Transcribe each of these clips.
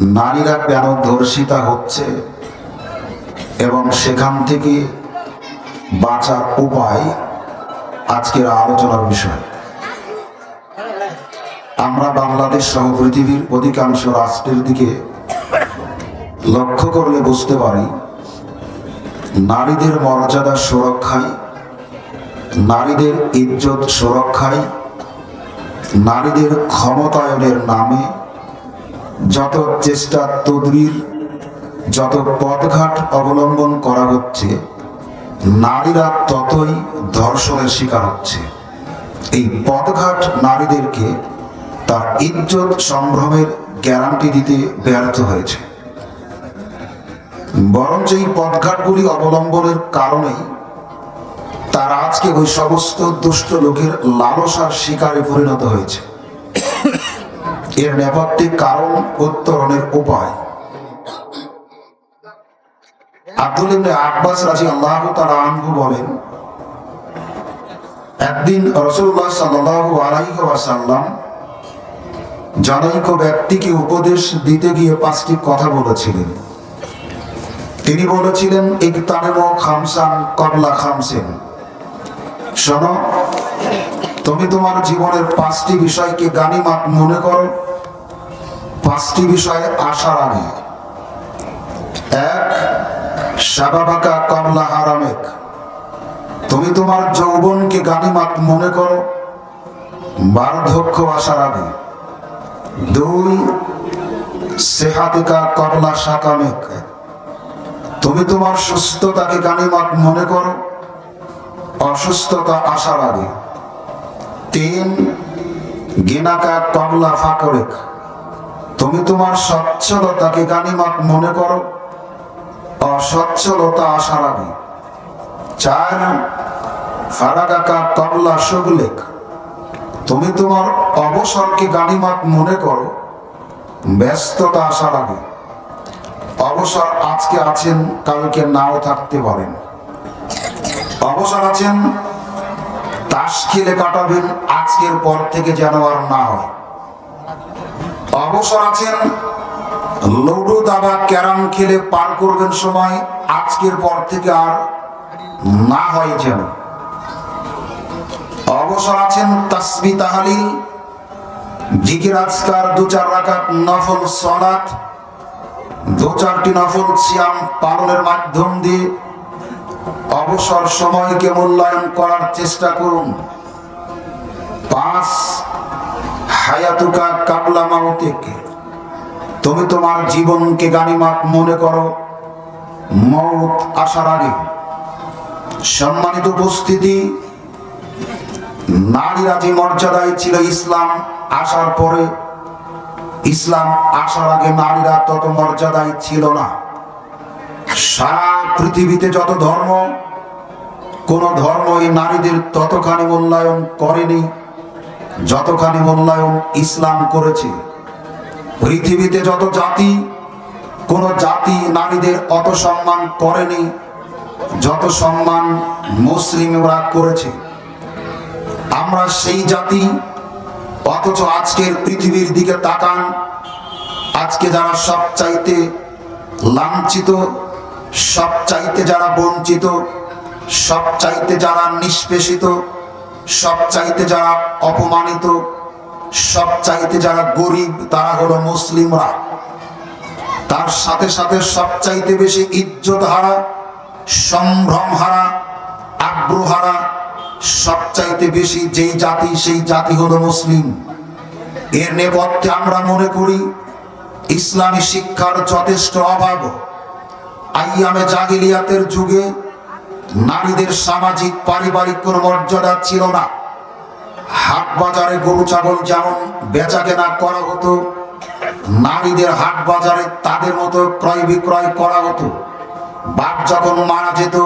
নারীরা কেন ধর্ষিতা হচ্ছে? এবং সেখান থেকে বাঁচার উপায় আজকের আলোচনার বিষয়। আমরা বাংলাদেশ সহ পৃথিবীর অধিকাংশ রাষ্ট্রের দিকে লক্ষ্য করলে বুঝতে পারি, নারীদের মর্যাদা সুরক্ষায়, নারীদের ইজ্জত সুরক্ষায়, নারীদের ক্ষমতায়নের নামে যত চেষ্টা তদবির, যত পথঘাট অবলম্বন করা হচ্ছে, নারীরা ততই ধর্ষণের শিকার হচ্ছে। এই পথঘাট নারীদেরকে তার ইজ্জত সম্ভ্রমের গ্যারান্টি দিতে ব্যর্থ হয়েছে। বরঞ্চ এই পথঘাটগুলি অবলম্বনের কারণেই তারা আজকে ওই সমস্ত দুষ্ট লোকের লালসার শিকারে পরিণত হয়েছে। এর নেপথ্যে কারণ উত্তরণের উপায়। আব্দুল ইবনে আব্বাস রাজি আল্লাহ তাআলা আনহু বলেন, একদিন রাসূলুল্লাহ সাল্লাল্লাহু আলাইহি জনৈক ব্যক্তিকে উপদেশ দিতে গিয়ে পাঁচটি কথা বলেছিলেন। তিনি বলেছিলেন খামসান কবলা খামসেন। শোনো, তুমি তোমার জীবনের পাঁচটি বিষয়কে গানিমাত মনে করো পাঁচটি বিষয়ে আসার আগে এক সাবাবাকা কমলা হারামেক। তুমি তোমার যৌবনকে গানিমাত মনে করো, বার্ধক্য আসার আগে দুই, সেহাতিকা কমলা সাকামেক তুমি তোমার সুস্থতাকে গানিমাত মনে করো, অসুস্থতা আসার আগে তিন, গিনাকা কমলা ফাকরেক। তুমি তোমার সচ্ছলতাকে গানিমাত মনে করো। অসচ্ছলতা আসার আগে চার, ফারাকাকা কমলা সুগলেক তুমি তোমার অবসরকে গানিমাত মনে করো। ব্যস্ততা আসার আগে অবসর আজকে আছেন, কালকে নাও থাকতে পারেন। অবসর আছেন, তাস খেলে কাটাবেন, আজকের পর থেকে যেন আর না হয়। অবসর আছেন। লুডো দাবা ক্যারাম খেলে পার করবেন সময়। আজকের পর থেকে আর না হয় যেন। অবসর আছেন তাসবি তাহালিল। জিকির আজকার দু চার রাকাত নফল সলাত। দু চারটি নফল সিয়াম পালনের মাধ্যম দিয়ে অবসর সময়কে মূল্যায়ন করার চেষ্টা করুন। পাঁচ হায়াতুকা কাবলা মাউতিক। তুমি তোমার জীবনকে গানিমাত মনে করো। মৌত আসার আগে সম্মানিত উপস্থিতি, নারীরা যে মর্যাদায় ছিল ইসলাম আসার পরে, ইসলাম আসার আগে নারীরা তত মর্যাদায় ছিল না। সারা পৃথিবীতে যত ধর্ম, কোন ধর্ম এই নারীদের ততখানি মূল্যায়ন করেনি। যতখানি মূল্যায়ন ইসলাম করেছে, পৃথিবীতে যত জাতি, কোন জাতি নারীদের অত সম্মান করেনি, যত সম্মান মুসলিমরা করেছে। আমরা সেই জাতি, অথচ আজকের পৃথিবীর দিকে তাকান, আজকে যারা সব চাইতে লাঞ্ছিত সব চাইতে যারা বঞ্চিত সব চাইতে যারা নিষ্পেষিত সব চাইতে যারা অপমানিত সব চাইতে যারা গরিব, তারা হলো মুসলিমরা। তার সাথে সাথে সব চাইতে বেশি ইজ্জত হারা সম্ভ্রম হারা আগ্রহ হারা সব চাইতে বেশি যেই জাতি, সেই জাতি হলো মুসলিম। এর নেপথ্যে আমরা মনে করি, ইসলামী শিক্ষার যথেষ্ট অভাব। আইয়ামে জাগিলিয়াতের যুগে নারীদের সামাজিক, পারিবারিক কোনো মর্যাদা ছিল না। হাট বাজারে গরু, ছাগল যেমন বেচা কেনা করা হতো, নারীদের হাট বাজারে তাদের মতো ক্রয় বিক্রয় করা হতো। বাপ যখন মারা যেত,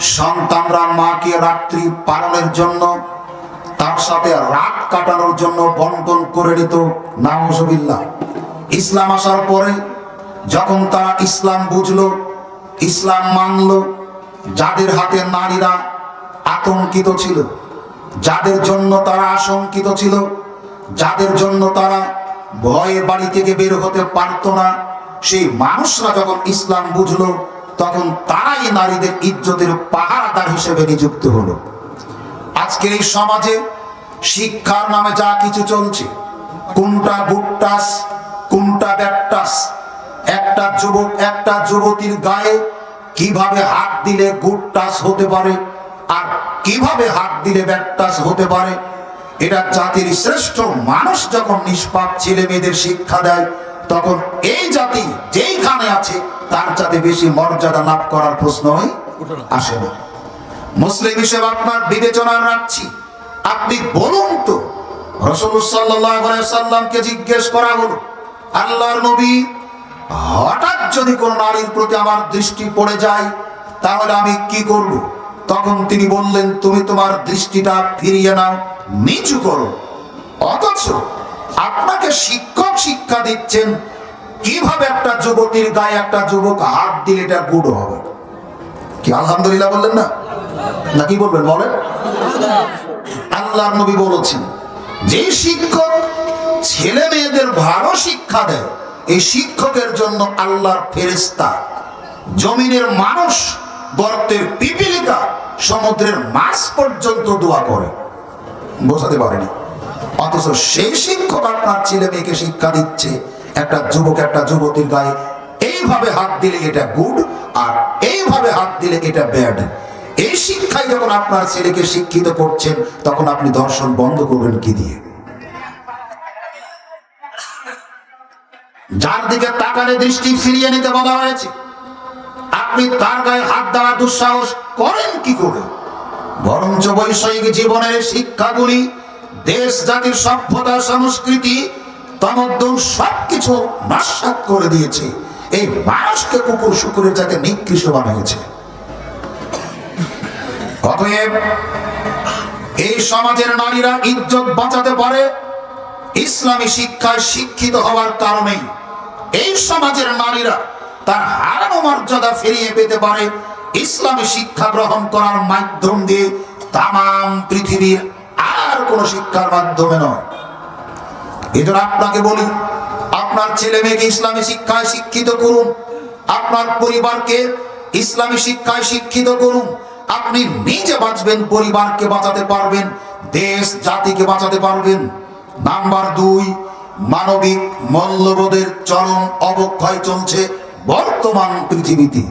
সন্তানরা মাকে রাত্রি পালনের জন্য, তার সাথে রাত কাটানোর জন্য বন্টন করে নিত, নাউজবিল্লাহ। ইসলাম আসার পরে যখন তারা ইসলাম বুঝলো, ইসলাম মানলো যাদের হাতে নারীরা আতঙ্কিত ছিল, যাদের জন্য তারা আশঙ্কিত ছিল, যাদের জন্য তারা ভয়ে বাড়ি থেকে বের হতে পারতো না, সেই মানুষরা যখন ইসলাম বুঝলো, তখন তারাই নারীদের ইজ্জতের পাহারাদার হিসেবে নিযুক্ত হলো। আজকের এই সমাজে শিক্ষার নামে যা কিছু চলছে, কোনটা গুট্টাস কোনটা ব্যাকটাস একটা যুবক, একটা যুবতীর গায়ে কীভাবে হাত দিলে গুট্টাস হতে পারে আর কীভাবে হাত দিলে ব্যাকটাস হতে পারে? এটা জাতির শ্রেষ্ঠ মানুষ যখন নিষ্পাপ ছেলে মেয়েদের শিক্ষা দেয়, তখন এই জাতি যেইখানে আছে, তার যাতে বেশি মর্যাদা লাভ করার প্রশ্নই আসে না। মুসলিম হিসেবে আপনার বিবেচনা রাখছি। আপনি বলুন তো রসুল সাল্লাহ সাল্লামকে জিজ্ঞেস করা হলো, আল্লাহর নবী হঠাৎ যদি কোনো নারীর প্রতি আমার দৃষ্টি পড়ে যায়, তাহলে আমি কি করব? তখন তিনি বললেন, তুমি তোমার দৃষ্টিটা ফিরিয়ে নাও, নিচু করো। অথচ আপনাকে শিক্ষক শিক্ষা দিচ্ছেন, কীভাবে একটা যুবতীর গায়ে একটা যুবক হাত দিলে এটা গুড হবে? কি, আলহামদুলিল্লাহ বললেন না? না, কি বলবেন, বলেন। আল্লাহর নবী বলেছেন, যে শিক্ষক ছেলে মেয়েদের ভালো শিক্ষা দেয় এই শিক্ষকের জন্য আল্লাহর ফেরেস্তা জমিনের মানুষ, গর্তের পিপিলিকা, সমুদ্রের মাছ পর্যন্ত দোয়া করে। বোঝাতে পারেনি। অথচ সেই শিক্ষক আপনার ছেলে মেয়েকে শিক্ষা দিচ্ছে। একটা যুবক একটা যুবতীর গায়ে এইভাবে হাত দিলে এটা গুড আর এইভাবে হাত দিলে এটা ব্যাড। এই শিক্ষায় যখন আপনার ছেলেকে শিক্ষিত করছেন, তখন আপনি দর্শন বন্ধ করবেন কি দিয়ে? যার দিকে তাকালে দৃষ্টি ফিরিয়ে নিতে বলা হয়েছে, আপনি তার গায়ে হাত দেওয়ার দুঃসাহস করেন কি করে? বরঞ্চ বৈষয়িক জীবনের শিক্ষাগুলি, দেশ জাতির সভ্যতা, সংস্কৃতি তমদ্দন সবকিছু নস্বাত করে দিয়েছে। এই মানুষকে কুকুর শুকুরের যাকে নিকৃষ্ট বানিয়েছে। অতএব এই সমাজের নারীরা ইজ্জত বাঁচাতে পারে, ইসলামী শিক্ষায় শিক্ষিত হওয়ার কারণেই। এই সমাজের নারীরা তার হারানো মর্যাদা ফিরিয়ে পেতে পারে। ইসলামী শিক্ষা গ্রহণ করার মাধ্যম দিয়ে তাম পৃথিবীর আর কোন শিক্ষার মাধ্যমে নয়। এজন্য আপনাকে বলি, আপনার ছেলে মেয়েকে ইসলামী শিক্ষায় শিক্ষিত করুন। আপনার পরিবারকে ইসলামী শিক্ষায় শিক্ষিত করুন। আপনি নিজে বাঁচবেন, পরিবারকে বাঁচাতে পারবেন, দেশ, জাতিকে বাঁচাতে পারবেন। নাম্বার দুই মানবিক মূল্যবোধের চরম অবক্ষয় চলছে বর্তমান পৃথিবীতে।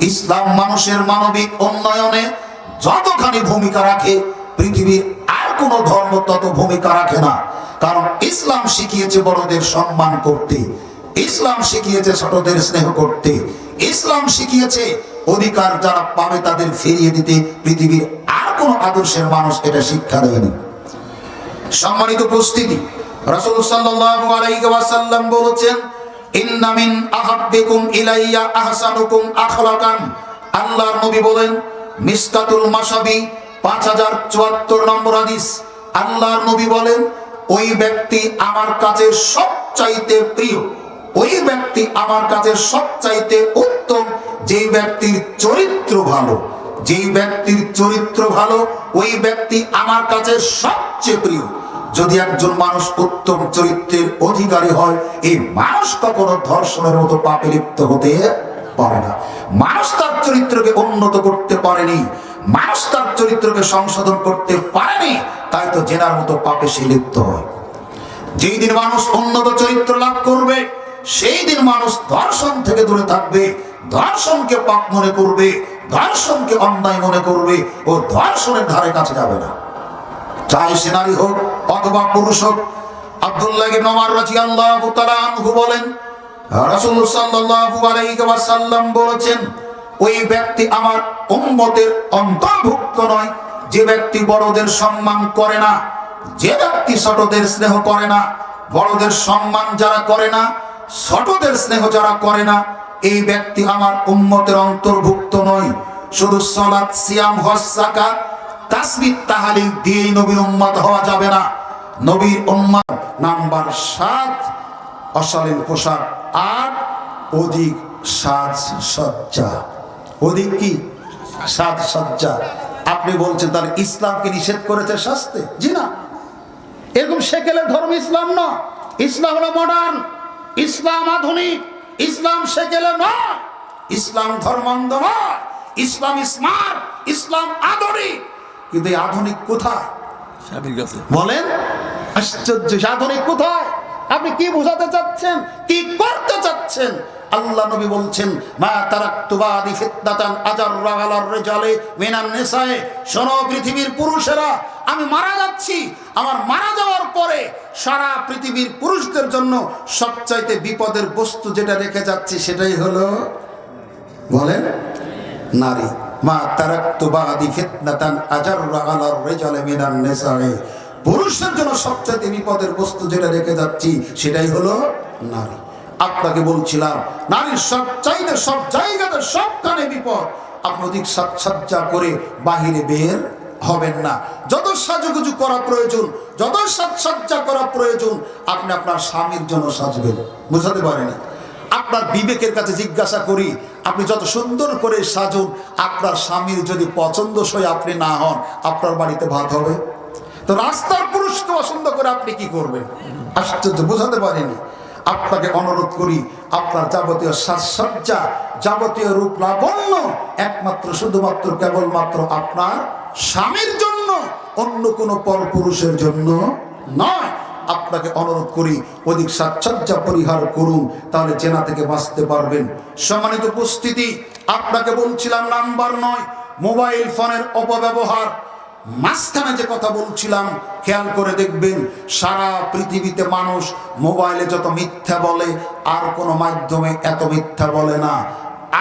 ইসলাম মানুষের মানবিক উন্নয়নে যতখানি ভূমিকা রাখে, পৃথিবীর আর কোনো ধর্ম তত ভূমিকা রাখে না। কারণ ইসলাম শিখিয়েছে বড়দের সম্মান করতে, ইসলাম শিখিয়েছে ছোটদের স্নেহ করতে, ইসলাম শিখিয়েছে অধিকার যারা পাবে তাদের ফিরিয়ে দিতে পৃথিবীর আর কোন আদর্শের মানুষ এটা শিক্ষা দেয়নি। সম্মানিত উপস্থিতি রাসূল সাল্লাল্লাহু আলাইহি ওয়াসাল্লাম বলেছেন, ইন্না মিন আহাব্বিকুম ইলাইয়া আহসানুকুম আখলাকান। আল্লাহর নবী বলেন, মিসকাতুল মাসাবি 5074 নম্বর হাদিস। আল্লাহর নবী বলেন, ওই ব্যক্তি আমার কাছে সবচাইতে প্রিয়। ওই ব্যক্তি আমার কাছে সবচাইতে উত্তম। যেই ব্যক্তির চরিত্র ভালো, যেই ব্যক্তির চরিত্র ভালো, ওই ব্যক্তি আমার কাছে সবচেয়ে প্রিয়। যদি একজন মানুষ উত্তম চরিত্রের অধিকারী হয়, এই মানুষ কখনো ধর্ষণের মতো পাপে লিপ্ত হতে পারে না। মানুষ তার চরিত্রকে উন্নত করতে পারেনি, মানুষ তার চরিত্রকে সংশোধন করতে পারেনি, তাই তো জেনার মতো পাপে সে লিপ্ত হয়। যেই দিন মানুষ উন্নত চরিত্র লাভ করবে, সেই দিন মানুষ ধর্ষণ থেকে দূরে থাকবে, ধর্ষণকে পাপ মনে করবে, ধর্ষণকে অন্যায় মনে করবে, ও ধর্ষণের ধারে কাছে যাবে না। চাই সে নারী হোক অথবা পুরুষ হোক, আব্দুল্লাহ ইবনে ওমর রাদিয়াল্লাহু তাআলা আনহু বলেন রাসূল সাল্লাল্লাহু আলাইহি ওয়াসাল্লাম বলেছেন, ওই ব্যক্তি আমার উম্মতের অন্তর্ভুক্ত নয়, যে ব্যক্তি বড়দের সম্মান করে না, যে ব্যক্তি ছোটদের স্নেহ করে না, বড়দের সম্মান যারা করে না, ছোটদের স্নেহ যারা করে না, এই ব্যক্তি আমার উম্মতের অন্তর্ভুক্ত নয়। শুধু সলাৎ, সিয়াম, হজ তাসবিহ তাহালিল দিয়েই নবীর উম্মত হওয়া যাবে না। নবীর উম্মত নাম্বার সাত অশালীন পোশাক। আট অধিক সাজ সজ্জা অধিক কি? সাজ সজ্জা আপনি বলছেন তাহলে ইসলামকে নিষেধ করেছে শাস্তে? জি না। এরকম সেকেলের ধর্ম ইসলাম না। ইসলাম হলো মডার্ন ইসলাম আধুনিক। ইসলাম সেকেলে নয় ইসলাম ধর্মান্ধ নয় ইসলাম স্মার্ট ইসলাম আধুনিক কিন্তু এই আধুনিক কোথায়? বলেন আশ্চর্য আধুনিক কোথায়? আপনি কি বোঝাতে চাচ্ছেন? কি করতে চাচ্ছেন? আল্লাহ নবী বলছেন মা তারাক্তুবাদি ফিতনাতান আজার রাগালার রেজালে মিনান নিসায়ে। শোনো পৃথিবীর পুরুষেরা আমি মারা যাচ্ছি। আমার মারা যাওয়ার পরে সারা পৃথিবীর পুরুষদের জন্য সবচাইতে বিপদের বস্তু যেটা রেখে যাচ্ছি সেটাই হলো বলেন নারী। মা তারাক্তু বাদি ফিতনাতান আজাররা আলার রিজালে মিনান নিসায়ে পুরুষের জন্য সবচেয়ে বিপদের বস্তু যেটা রেখে যাচ্ছি, সেটাই হলো নারী। আপনাকে বলছিলাম নারীর সব চাইতে সব জায়গাতে সবখানে বিপদ। আপনি অধিক সাজসজ্জা করে বাহিরে বের হবেন না। যত সাজুগুজু করা প্রয়োজন, যত সাজসজ্জা করা প্রয়োজন, আপনি আপনার স্বামীর জন্য সাজবেন। বুঝাতে পারেনি? আপনার বিবেকের কাছে জিজ্ঞাসা করি, আপনি যত সুন্দর করে সাজুন, আপনার স্বামীর যদি পছন্দসই আপনি না হন, আপনার বাড়িতে ভাত হবে? তো রাস্তার পুরুষকে পছন্দ করে আপনি কি করবেন? আশ্চর্য, বোঝাতে পারেনি। আপনাকে অনুরোধ করি, আপনার যাবতীয় সাজসজ্জা, যাবতীয় রূপ লাবণ্য, একমাত্র শুধুমাত্র কেবলমাত্র আপনার স্বামীর জন্য, অন্য কোনো পরপুরুষের জন্য নয়। আপনাকে অনুরোধ করি, অধিক সাচ্ছজ্জা পরিহার করুন, তাহলে জেনা থেকে বাঁচতে পারবেন। সম্মানিত উপস্থিতি, আপনাকে বলছিলাম নাম্বার নয়, মোবাইল ফোনের অপব্যবহার। মাঝখানে যে কথা বলছিলাম, খেয়াল করে দেখবেন, সারা পৃথিবীতে মানুষ মোবাইলে যত মিথ্যা বলে, আর কোনো মাধ্যমে এত মিথ্যা বলে না।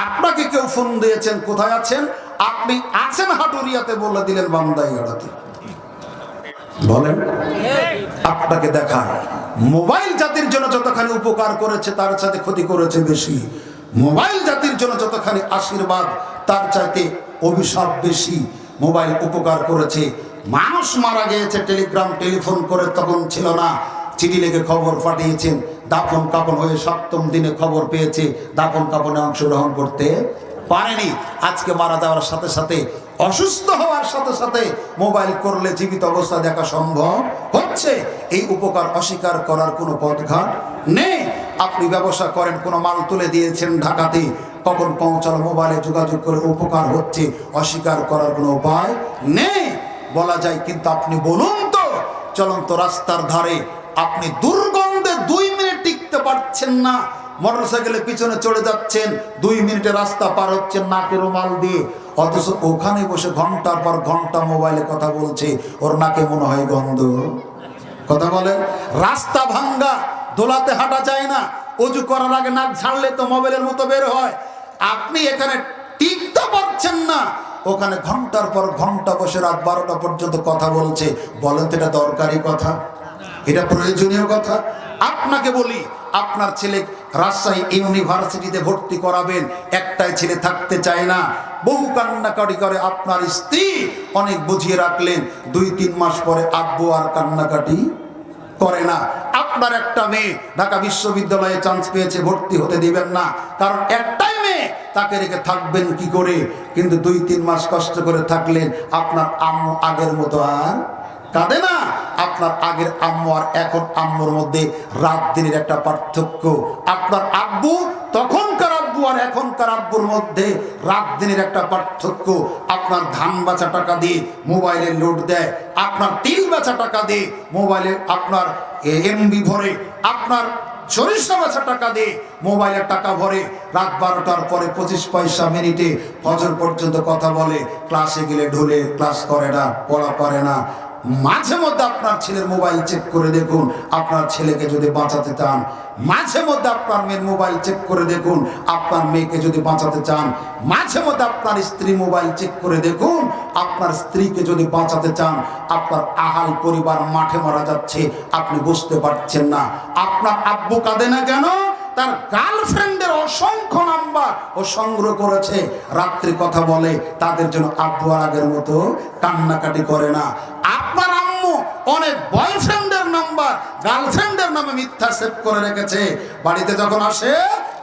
আপনাকে কেউ ফোন দিয়েছেন, কোথায় আছেন? আপনি আছেন হাটুরিয়াতে বলে দিলেন বান্দাই গাড়াতে বলেন, আপনাকে দেখায়। মোবাইল জাতির জন্য যতখানি উপকার করেছে, তার সাথে ক্ষতি করেছে বেশি। মোবাইল জাতির জন্য যতখানি আশীর্বাদ, তার চাইতে অভিশাপ বেশি। মোবাইল উপকার করেছে। মানুষ মারা গিয়েছে, টেলিগ্রাম, টেলিফোন করে তখন ছিল না। চিঠি লিখে খবর পাঠিয়েছেন। দাফন কাপন হয়ে সপ্তম দিনে খবর পেয়েছে। দাফন কাপনে অংশগ্রহণ করতে পারেনি। আজকে মারা যাওয়ার সাথে সাথে অসুস্থ হওয়ার সাথে সাথে মোবাইল করলে জীবিত অবস্থা দেখা সম্ভব হচ্ছে। এই উপকার অস্বীকার করার কোনো পথঘাট নেই। আপনি ব্যবসা করেন, কোনো মাল তুলে দিয়েছেন ঢাকাতে, কখন পৌঁছালো মোবাইলে যোগাযোগ করে উপকার হচ্ছে, অস্বীকার করার কোনো উপায় নেই। বলা যায়, কিন্তু আপনি বলুন তো, চলন্ত রাস্তার ধারে আপনি দুর্গন্ধে দুই মিনিট টিকতে পারছেন না মোটরসাইকেলের পিছনে চলে যাচ্ছেন। দুই মিনিটে রাস্তা পার হচ্ছেন নাকে রুমাল দিয়ে। অথচ ওখানে বসে ঘণ্টার পর ঘণ্টা মোবাইলে কথা বলছে। ওর নাকে মনে হয় গন্ধ। কথা বলে, রাস্তা ভাঙ্গা, দোলাতে হাঁটা যায় না। অজু করার আগে নাক ঝাড়লে তো মোবাইলের মতো বের হয়। আপনি এখানে টিকতে পারছেন না। ওখানে ঘণ্টার পর ঘণ্টা বসে রাত বারোটা পর্যন্ত কথা বলছে। বলেন তো এটা দরকারি কথা? এটা প্রয়োজনীয় কথা? আপনাকে বলি, আপনার ছেলে রাজশাহী ইউনিভার্সিটিতে ভর্তি করাবেন, একটাই ছেলে থাকতে চায় না। বহু কান্নাকাটি করে, আপনার স্ত্রী অনেক বুঝিয়ে রাখলেন, দুই তিন মাস পরে আব্বু আর কান্নাকাটি করে না। আপনার একটা মেয়ে ঢাকা বিশ্ববিদ্যালয়ে চান্স পেয়েছে, ভর্তি হতে দিবেন না। কারণ একটাই মেয়ে তাকে রেখে থাকবেন কি করে? কিন্তু দুই তিন মাস কষ্ট করে থাকলেন, আপনার আম্মু আগের মতো আর কাঁদে না? আপনার আগের আম্মু আর এখন আম্মুর মধ্যে রাত দিনের একটা পার্থক্য। আপনার আব্বু, তখনকার আব্বু আর এখনকার আব্বুর মধ্যে রাত দিনের একটা পার্থক্য। আপনার ধান বাঁচা টাকা দিয়ে মোবাইলে লোড দেয়। আপনার তিল বেচা টাকা দিয়ে মোবাইলে আপনার এমবি ভরে। আপনার সরিষা বেচা টাকা দিয়ে মোবাইলের টাকা ভরে। রাত বারোটার পরে পঁচিশ পয়সা মিনিটে ফজর পর্যন্ত কথা বলে। ক্লাসে গেলে ঢুলে, ক্লাস করে না, পড়া করে না। মাঝে মধ্যে আপনার ছেলের মোবাইল চেক করে দেখুন। আপনার ছেলেকে যদি বাঁচাতে চান, মাঝে মধ্যে আপনার মেয়ের মোবাইল চেক করে দেখুন। আপনার মেয়েকে যদি বাঁচাতে চান, মাঝে মধ্যে আপনার স্ত্রী মোবাইল চেক করে দেখুন। আপনার স্ত্রীকে যদি বাঁচাতে চান, আপনার আহাল পরিবার মাঠে মারা যাচ্ছে, আপনি বুঝতে পারছেন না। আপনার আব্বু কাঁদে না কেন? তার গার্লফ্রেন্ডের অসংখ্য নাম্বার ও সংগ্রহ করেছে। রাত্রি কথা বলে তাদের জন্য আব্বু আগের মতো কান্নাকাটি করে না। আপনার আম্মু অনেক বয়ফ্রেন্ডের নাম্বার, গার্লফ্রেন্ডের নামে মিথ্যা সেভ করে রেখেছে। বাড়িতে যখন আসে,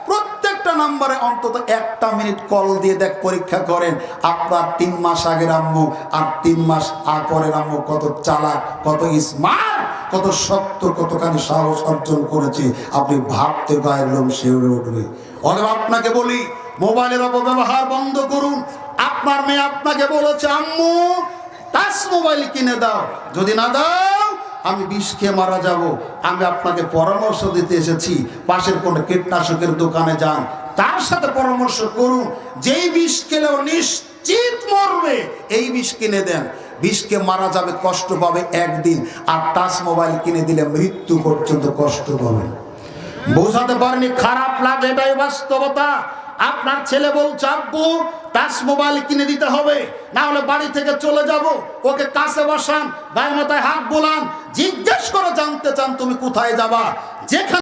প্রত্যেকটা নাম্বারে অন্তত একটা মিনিট কল দিয়ে দেখ পরীক্ষা করেন। আপনার তিন মাস আগের আম্মু আর তিন মাস পরের আম্মু কত চালাক, কত স্মার্ট কত শক্ত, কতখানি সাহস অর্জন করেছে। আপনি ভাবতে গায়ের লোম শিউরে উঠবে অথবা আপনাকে বলি, মোবাইলের অপব্যবহার বন্ধ করুন। আপনার মেয়ে আপনাকে বলেছে, আম্মু, টাচ মোবাইল কিনে দাও। যদি না দাও, আমি বিষ খেয়ে মারা যাব। আমি আপনাকে পরামর্শ দিতে এসেছি। পাশের কোনো কীটনাশকের দোকানে যান। তার সাথে পরামর্শ করুন। যেই বিষ খেলেও নিশ্চিত মরবে, এই বিষ কিনে দেন। বিষকে মারা যাবে, কষ্ট পাবে একদিন। আর টাচ মোবাইল কিনে দিলে মৃত্যু পর্যন্ত কষ্ট পাবেন বোঝাতে পারেনি, খারাপ লাগে, এটাই বাস্তবতা। আপনার ছেলে বলছে আব্বু টাচ মোবাইল কিনে দিতে হবে, না হলে বাড়ি থেকে চলে যাব। ওকে কাছে বসান মাথায় হাত বোলান, জিজ্ঞেস করে জানতে চান তুমি কোথায় যাবা। যেখানে